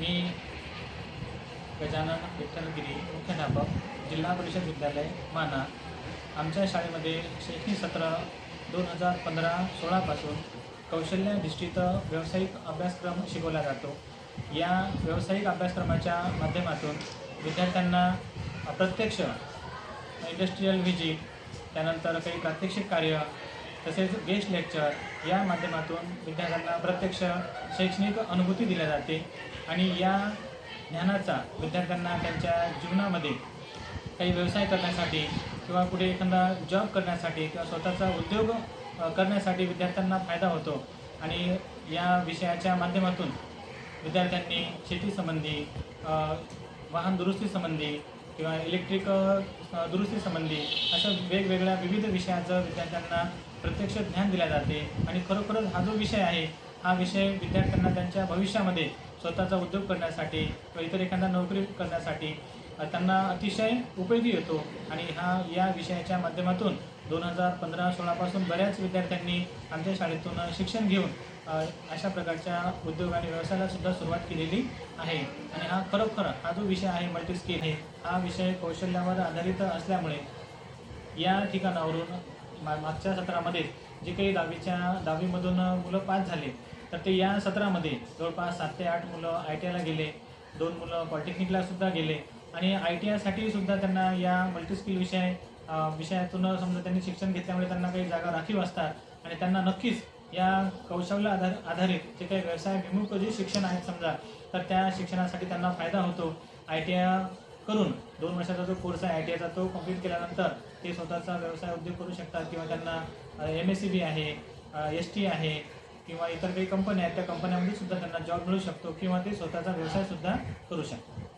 मी गजानन विठ्ठलगिरी मुख्याध्यापक जिल्हा परिषद विद्यालय माना. आमच्या शाळेमध्ये शैक्षणिक सत्र दोन हजार पंधरा सोळापासून कौशल्याधिष्ठित व्यावसायिक अभ्यासक्रम शिकवला जातो. या व्यावसायिक अभ्यासक्रमाच्या माध्यमातून विद्यार्थ्यांना अप्रत्यक्ष इंडस्ट्रीयल व्हिजिट त्यानंतर काही प्रात्यक्षिक कार्य तसेच गेस्ट लेक्चर या माध्यमातून विद्यार्थ्यांना प्रत्यक्ष शैक्षणिक अनुभूती दिल्या जाते आणि या ज्ञानाचा विद्यार्थ्यांना त्यांच्या जीवनामध्ये काही व्यवसाय करण्यासाठी किंवा कुठे एखादा जॉब करण्यासाठी किंवा स्वतःचा उद्योग करण्यासाठी विद्यार्थ्यांना फायदा होतो. आणि या विषयाच्या माध्यमातून विद्यार्थ्यांनी शेतीसंबंधी वाहन दुरुस्तीसंबंधी किंवा इलेक्ट्रिक दुरुस्ती दुरुस्तीसंबंधी अशा वेगवेगळ्या विविध विषयाचं विद्यार्थ्यांना प्रत्यक्ष ज्ञान दिले जाते. आणि खरोखरच हा जो विषय आहे हा विषय विद्यार्थ्यांना त्यांच्या भविष्यामध्ये स्वतःचा उद्योग करण्यासाठी किंवा इतर एखादा नोकरी करण्यासाठी त्यांना अतिशय उपयोगी येतो. आणि हा या विषयाच्या माध्यमातून दोन हजार पंधरा सोळापासून बऱ्याच विद्यार्थ्यांनी आमच्या शाळेतून शिक्षण घेऊन अशा प्रकारच्या उद्योग आणि व्यवसायाला सुद्धा सुरुवात केलेली आहे. आणि हा खरोखर हा जो विषय आहे मल्टी स्किल आहे हा विषय कौशल्यावर आधारित असल्यामुळे या ठिकाणावरून मा मागच्या सत्रामध्ये जे काही दहावीच्या दहावीमधून मुलं पास झाले तर ते या सत्रामध्ये जवळपास सात ते आठ मुलं आय टी आयला गेले दोन मुलं पॉलिटेक्निकला सुद्धा गेले आणि आय टी आयसाठी सुद्धा त्यांना या मल्टीस्किल विषय विषयातून समजा त्यांनी शिक्षण घेतल्यामुळे त्यांना काही जागा राखीव असतात. आणि त्यांना नक्कीच या कौशल्य आधार आधारित जे काही व्यवसायाभिमुख जे शिक्षण आहेत समजा तर त्या शिक्षणासाठी त्यांना फायदा होतो. आय टी आय करून दोन वर्षाचा जो कोर्स आहे आय टी आयचा तो कंप्लीट केल्यानंतर ते स्वतःचा व्यवसाय उद्योग करू शकतात किंवा त्यांना एम एस सी बी आहे एस टी आहे किंवा इतर काही कंपन्या आहेत त्या कंपन्यामध्ये सुद्धा त्यांना जॉब मिळू शकतो किंवा ते स्वतःचा व्यवसायसुद्धा करू शकतात.